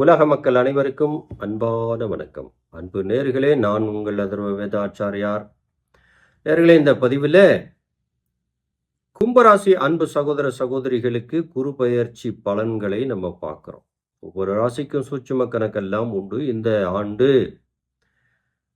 உலக மக்கள் அனைவருக்கும் அன்பான வணக்கம். அன்பு நேர்களே நான் உங்கள் அதர்வ வேதாச்சாரியார் நேர்களே இந்த பதிவில் கும்பராசி அன்பு சகோதர சகோதரிகளுக்கு குரு பயிற்சி பலன்களை நம்ம பார்க்குறோம். ஒவ்வொரு ராசிக்கும் சூட்சும கணக்கெல்லாம் உண்டு. இந்த ஆண்டு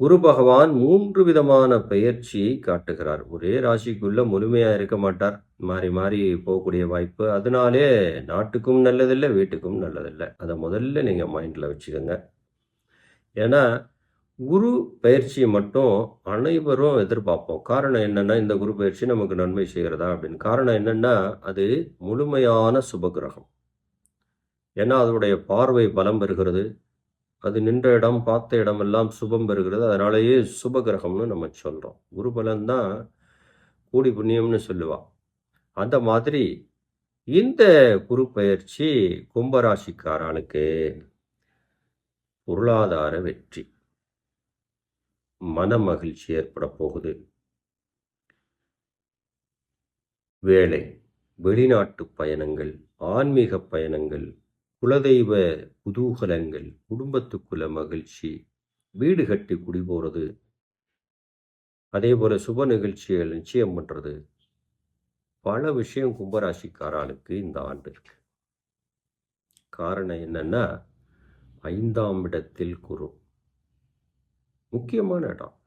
குரு பகவான் மூன்று விதமான பயிற்சியை காட்டுகிறார். ஒரே ராசிக்குள்ள முழுமையா இருக்க மாட்டார். மாறி மாறி போகக்கூடிய வாய்ப்பு. அதனாலே நாட்டுக்கும் நல்லதில்லை வீட்டுக்கும் நல்லதில்லை. அதை முதல்ல நீங்கள் மைண்டில் வச்சுக்கோங்க. ஏன்னா குரு பயிற்சியை மட்டும் அனைவரும் எதிர்பார்ப்போம். காரணம் என்னன்னா இந்த குரு பயிற்சி நமக்கு நன்மை செய்கிறதா அப்படின்னு. காரணம் என்னன்னா அது முழுமையான சுபகிரகம் ஏன்னா அதனுடைய பார்வை பலம் பெறுகிறது. அது நின்ற இடம் பார்த்த இடமெல்லாம் சுபம் பெறுகிறது. அதனாலேயே சுபகிரகம்னு நம்ம சொல்கிறோம் குரு பலன்தான் கூடி புண்ணியம்னு சொல்லுவா அந்த மாதிரி இந்த குரு பயிற்சி கும்பராசிக்காரனுக்கு பொருளாதார வெற்றி. மன மகிழ்ச்சி ஏற்பட போகுது. வேலை வெளிநாட்டு பயணங்கள் ஆன்மீக பயணங்கள் குலதெய்வ குதூகலங்கள் குடும்பத்துக்குள்ள மகிழ்ச்சி வீடு கட்டி குடி போகிறது அதே போல் சுப நிகழ்ச்சிகள் நிச்சயம் பண்ணுறது பல விஷயம் கும்பராசிக்காரனுக்கு இந்த ஆண்டு இருக்கு. காரணம் என்னன்னா ஐந்தாம் இடத்தில் குரு. முக்கியமான இடம்.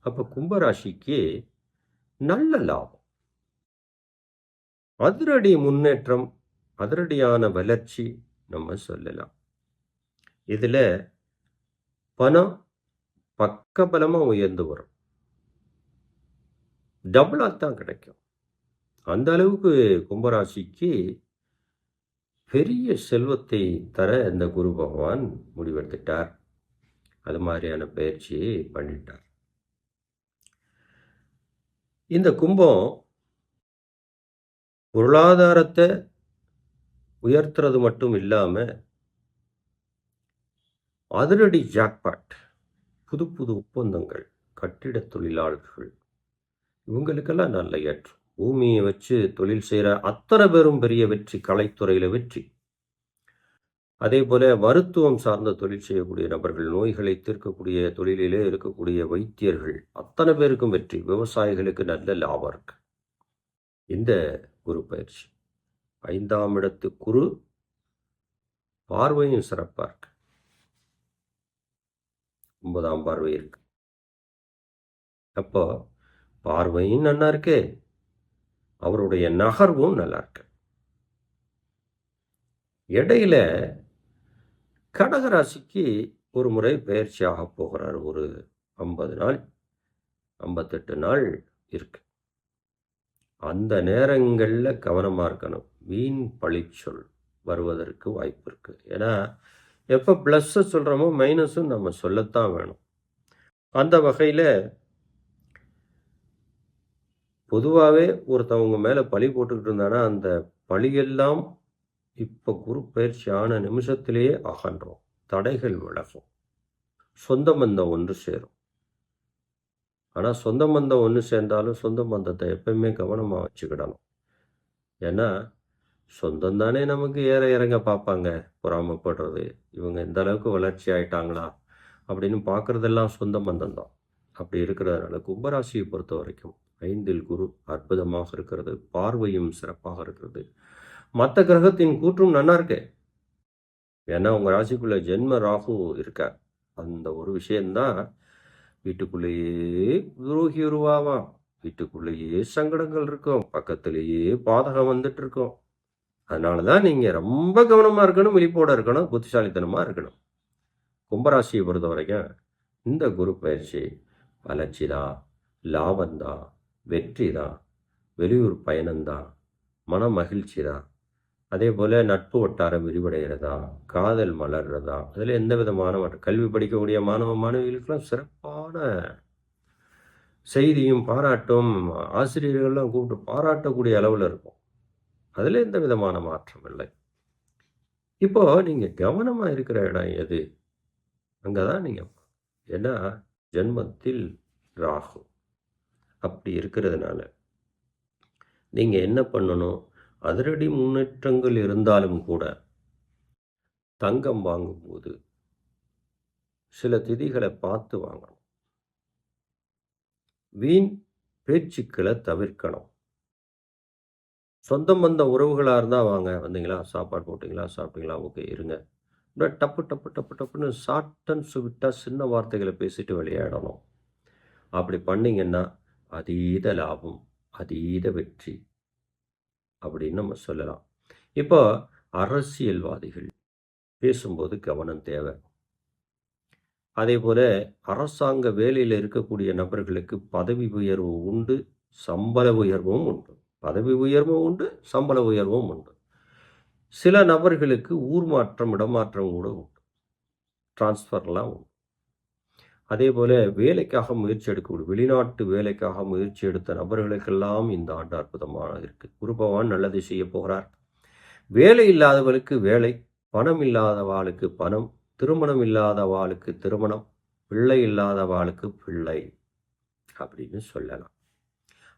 அப்போ கும்பராசிக்கு நல்ல லாபம். அதிரடி முன்னேற்றம் அதிரடியான வளர்ச்சி நம்ம சொல்லலாம். இதில் பணம் பக்கபலமாக உயர்ந்து வரும். டபுளாக தான் கிடைக்கும். அந்த அளவுக்கு கும்பராசிக்கு பெரிய செல்வத்தை தர இந்த குரு பகவான் முடிவெடுத்துட்டார். அது மாதிரியான பயிற்சியை பண்ணிட்டார். இந்த கும்பம் பொருளாதாரத்தை உயர்த்துறது மட்டும் இல்லாமல் அதிரடி ஜாக்பாட் புது புது ஒப்பந்தங்கள் கட்டிட தொழிலாளர்கள் இவங்களுக்கெல்லாம் நல்ல ஏற்றம். பூமியை வச்சு தொழில் செய்கிற அத்தனை பேரும் பெரிய வெற்றி கலைத்துறையில் வெற்றி. அதே போல மருத்துவம் சார்ந்த தொழில் செய்யக்கூடிய நபர்கள் நோய்களை தீர்க்கக்கூடிய தொழிலிலே இருக்கக்கூடிய வைத்தியர்கள் அத்தனை பேருக்கும் வெற்றி. விவசாயிகளுக்கு நல்ல லாபம் இருக்கு. இந்த குரு பயிற்சி. ஐந்தாம் இடத்து குரு பார்வையும் சிறப்பாக இருக்கு. ஒன்பதாம் பார்வை இருக்கு. அப்போ பார்வையும் நல்லா இருக்கு. அவருடைய நகர்வும் நல்லா இருக்கு. இடையில கடகராசிக்கு ஒரு முறை பயிற்சி போகிறார். ஒரு ஐம்பது நாள் ஐம்பத்தெட்டு நாள் இருக்கு. அந்த நேரங்களில் கவனமாக இருக்கணும். வீண் பழிச்சொல் வருவதற்கு வாய்ப்பு இருக்குது ஏன்னா எப்போ ப்ளஸ்ஸை சொல்கிறோமோ மைனஸும் நம்ம சொல்லத்தான் வேணும். அந்த வகையில் பொதுவாகவே ஒருத்தவங்க மேலே பழி போட்டுக்கிட்டு இருந்தானா அந்த பழியெல்லாம் இப்போ குரு பயிற்சி ஆன நிமிஷத்திலேயே அகன்றோம். தடைகள் விலகும். சொந்த பந்தம் ஒன்று சேரும். ஆனால் சொந்த பந்தம் ஒன்று சேர்ந்தாலும் சொந்த பந்தத்தை எப்பயுமே கவனமாக வச்சுக்கிடணும். ஏன்னா சொந்தம் தானே நமக்கு ஏற இறங்க பார்ப்பாங்க. பொறாமப்படுறது இவங்க இந்த அளவுக்கு வளர்ச்சி ஆயிட்டாங்களா? அப்படின்னு பார்க்குறதெல்லாம் சொந்த பந்தம் தான் அப்படி இருக்கிறதுனால கும்பராசியை பொறுத்த வரைக்கும் ஐந்தில் குரு அற்புதமாக இருக்கிறது பார்வையும் சிறப்பாக இருக்கிறது. மற்ற கிரகத்தின் கூற்றும் நல்லா இருக்கு. ஏன்னா உங்கள் ராசிக்குள்ள ஜென்ம ராகு இருக்கார். அந்த ஒரு விஷயந்தான் வீட்டுக்குள்ளேயே துரோகி உருவாவான். வீட்டுக்குள்ளேயே சங்கடங்கள் இருக்கும். பக்கத்திலேயே பாதகம் வந்துட்டு இருக்கும். அதனால தான் நீங்கள் ரொம்ப கவனமாக இருக்கணும் விழிப்போட இருக்கணும் புத்திசாலித்தனமாக இருக்கணும். கும்பராசியை பொறுத்த வரைக்கும் இந்த குரு பயிற்சி வளர்ச்சி தான் லாபந்தான் வெற்றி தான் வெளியூர் பயணம்தான் மன மகிழ்ச்சி தான் அதே போல் நட்பு வட்டாரம் விரிவடைகிறதா காதல் மலர்றதா அதில் எந்த விதமான கல்வி படிக்கக்கூடிய மாணவ மாணவிகளுக்கெல்லாம் சிறப்பான செய்தியும் பாராட்டும் ஆசிரியர்கள்லாம் கூப்பிட்டு பாராட்டக்கூடிய அளவில் இருக்கும். அதில் எந்த விதமான மாற்றம் இல்லை. இப்போ நீங்கள் கவனமாக இருக்கிற இடம் எது? அங்கே தான் நீங்கள் ஏன்னா ஜென்மத்தில் ராகு. அப்படி இருக்கிறதுனால. நீங்கள் என்ன பண்ணணும்? அதிரடி முன்னேற்றங்கள் இருந்தாலும் கூட தங்கம் வாங்கும்போது சில திதிகளை பார்த்து வாங்கணும். வீண் பேச்சுக்களை தவிர்க்கணும். சொந்தம் வந்த உறவுகளாக இருந்தால் வாங்க. வந்தீங்களா? சாப்பாடு போட்டிங்களா? சாப்பிட்டீங்களா? ஓகே இருங்க. அப்படியே டப்பு டப்பு டப்பு டப்புன்னு ஷார்ட் அண்ட் சுவிட்டாக சின்ன வார்த்தைகளை பேசிட்டு விளையாடணும். அப்படி பண்ணீங்கன்னா அதீத லாபம் அதீத வெற்றி அப்படின்னு நம்ம சொல்லலாம். இப்போ அரசியல்வாதிகள் பேசும்போது கவனம் தேவை. அதே போல அரசாங்க வேலையில் இருக்கக்கூடிய நபர்களுக்கு பதவி உயர்வு உண்டு சம்பள உயர்வும் உண்டு. பதவி உயர்வும் உண்டு சம்பள உயர்வும் உண்டு. சில நபர்களுக்கு ஊர் மாற்றம் இடமாற்றம் கூட உண்டு. டிரான்ஸ்ஃபர்லாம் உண்டு. அதே போல் வேலைக்காக முயற்சி எடுக்கக்கூடிய வெளிநாட்டு வேலைக்காக முயற்சி எடுத்த நபர்களுக்கெல்லாம் இந்த ஆண்டு அற்புதமாக இருக்குது குரு பகவான் நல்லதை செய்ய போகிறார் வேலை இல்லாதவளுக்கு வேலை பணம் இல்லாதவாளுக்கு பணம் திருமணம் இல்லாதவாளுக்கு திருமணம் பிள்ளை இல்லாதவாளுக்கு பிள்ளை அப்படின்னு சொல்லலாம்.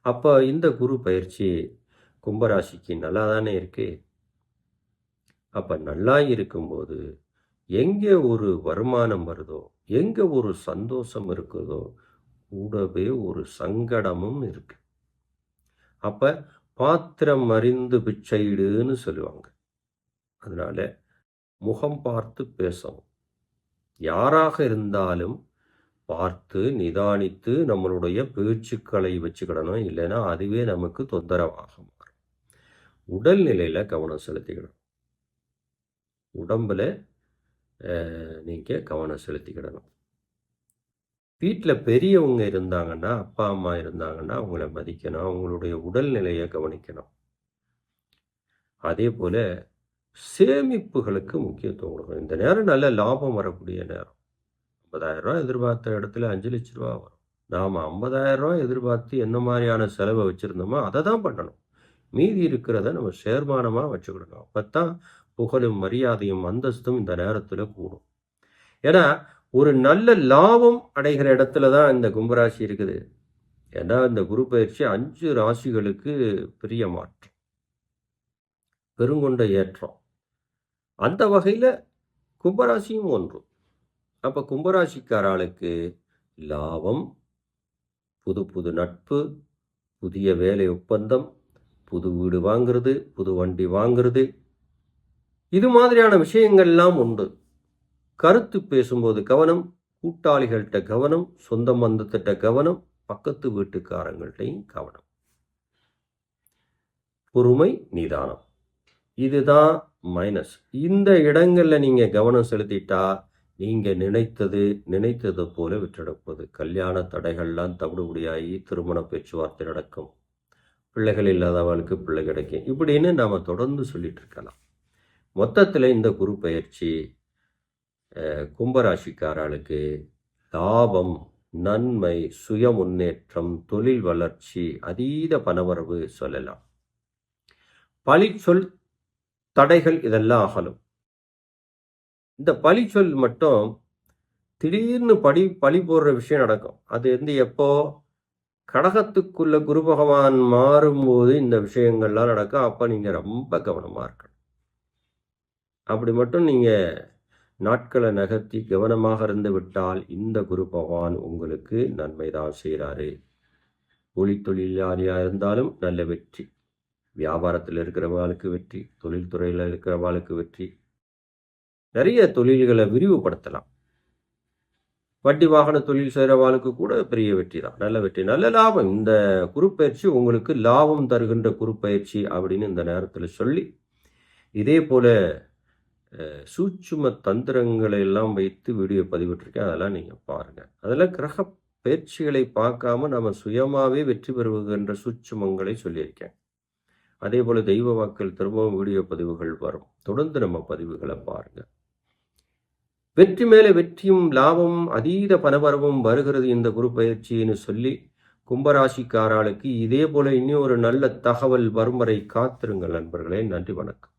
அப்போ இந்த குரு பயிற்சி கும்பராசிக்கு நல்லா தானே இருக்கு? அப்போ நல்லா இருக்கும்போது எங்கே ஒரு வருமானம் வருதோ எங்கே ஒரு சந்தோஷம் இருக்குதோ கூடவே ஒரு சங்கடமும் இருக்கு. அப்போ பாத்திரம் அறிந்து பிச்சைடுன்னு சொல்லுவாங்க. அதனால முகம் பார்த்து பேசணும். யாராக இருந்தாலும் பார்த்து நிதானித்து நம்மளுடைய பேச்சுக்களை வச்சுக்கிடணும் இல்லைன்னா அதுவே நமக்கு தொந்தரவாக மாறும். உடல்நிலையில் கவனம் செலுத்திக்கிடணும் உடம்பில் நீங்கள் கவனம் செலுத்திக்கிடணும். வீட்டில் பெரியவங்க இருந்தாங்கன்னா அப்பா அம்மா இருந்தாங்கன்னா அவங்கள மதிக்கணும். அவங்களுடைய உடல்நிலையை கவனிக்கணும். அதே போல் சேமிப்புகளுக்கு முக்கியத்துவம் கொடுக்கணும். இந்த நேரம் நல்ல லாபம் வரக்கூடிய நேரம். ஐம்பதாயிரம் ரூபா எதிர்பார்த்த இடத்துல அஞ்சு லட்ச ரூபா வரும். நாம் ஐம்பதாயிரம் ரூபா எதிர்பார்த்து என்ன மாதிரியான செலவை வச்சுருந்தோமோ அதை தான் பண்ணணும். மீதி இருக்கிறத நம்ம சேர்மானமாக வச்சுக்கிடணும். அப்போ தான் புகழும் மரியாதையும் அந்தஸ்தும் இந்த நேரத்தில் கூடும். ஏன்னா ஒரு நல்ல லாபம் அடைகிற இடத்துல தான் இந்த கும்பராசி இருக்குது. ஏன்னா இந்த குரு பயிற்சி அஞ்சு ராசிகளுக்கு பெரிய மாற்றம். பெருங்கொண்ட ஏற்றம். அந்த வகையில் கும்பராசியும் ஒன்று. அப்போ கும்பராசிக்காராளுக்கு லாபம் புது புது நட்பு புதிய வேலை ஒப்பந்தம் புது வீடு வாங்குறது புது வண்டி வாங்குறது. இது மாதிரியான விஷயங்கள்லாம் உண்டு. கருத்து பேசும்போது கவனம் கூட்டாளிகள்கிட்ட கவனம் சொந்த பந்தத்திட்ட கவனம் பக்கத்து வீட்டுக்காரங்கள்ட்டையும் கவனம். பொறுமை நிதானம். இதுதான் மைனஸ் இந்த இடங்களில் நீங்கள் கவனம் செலுத்திட்டா நீங்கள் நினைத்தது நினைத்தது போல விட்டுடப்போகுது கல்யாண தடைகள்லாம் தவிடுபடியாகி திருமண பேச்சுவார்த்தை நடக்கும். பிள்ளைகள் இல்லாதவர்களுக்கு பிள்ளை கிடைக்கும். இப்படின்னு நாம் தொடர்ந்து சொல்லிட்டு இருக்கலாம். மொத்தத்தில் இந்த குரு பயிற்சி கும்பராசிக்காரர்களுக்கு லாபம் நன்மை சுய முன்னேற்றம் தொழில் வளர்ச்சி அதீத பணவரவு சொல்லலாம். பழி சொல் தடைகள் இதெல்லாம் அகலும். இந்த பழி சொல் மட்டும் திடீர்னு படி பழி போடுற விஷயம் நடக்கும். அது வந்து எப்போ? கடகத்துக்குள்ள குரு பகவான் மாறும்போது இந்த விஷயங்கள்லாம் நடக்கும். அப்போ நீங்கள் ரொம்ப கவனமாக இருக்கணும். அப்படி மட்டும் நீங்கள் நாட்களை நகர்த்தி கவனமாக இருந்து விட்டால் இந்த குரு பகவான் உங்களுக்கு நன்மை தான் செய்கிறாரு கூலி தொழிலாளியாக இருந்தாலும் நல்ல வெற்றி. வியாபாரத்தில் இருக்கிறவங்களுக்கு வெற்றி தொழில்துறையில் இருக்கிறவங்களுக்கு வெற்றி. நிறைய தொழில்களை விரிவுபடுத்தலாம். வட்டி வாகன தொழில் செய்கிறவாளுக்கு கூட பெரிய வெற்றி தான். நல்ல வெற்றி. நல்ல லாபம். இந்த குறுப்பயிற்சி உங்களுக்கு லாபம் தருகின்ற குறுப்பயிற்சி அப்படின்னு இந்த நேரத்தில் சொல்லி இதே போல் சூட்சும தந்திரங்களை எல்லாம் வைத்து வீடியோ பதிவிட்டிருக்கேன். அதெல்லாம் நீங்கள் பாருங்கள் அதில் கிரக பயிற்சிகளை பார்க்காம நம்ம சுயமாகவே வெற்றி பெறுகின்ற சூட்சுமங்களை சொல்லியிருக்கேன். அதே போல் தெய்வ வாக்கள் திரும்பவும் வீடியோ பதிவுகள் வரும். தொடர்ந்து நம்ம பதிவுகளை பாருங்கள் வெற்றி மேலே வெற்றியும் லாபமும் அதீத பணபரவும் வருகிறது இந்த குரு பயிற்சின்னு சொல்லி கும்பராசிக்காராளுக்கு இதே போல இன்னும் ஒரு நல்ல தகவல் வரும் வரை காத்திருங்கள் நண்பர்களே. நன்றி வணக்கம்.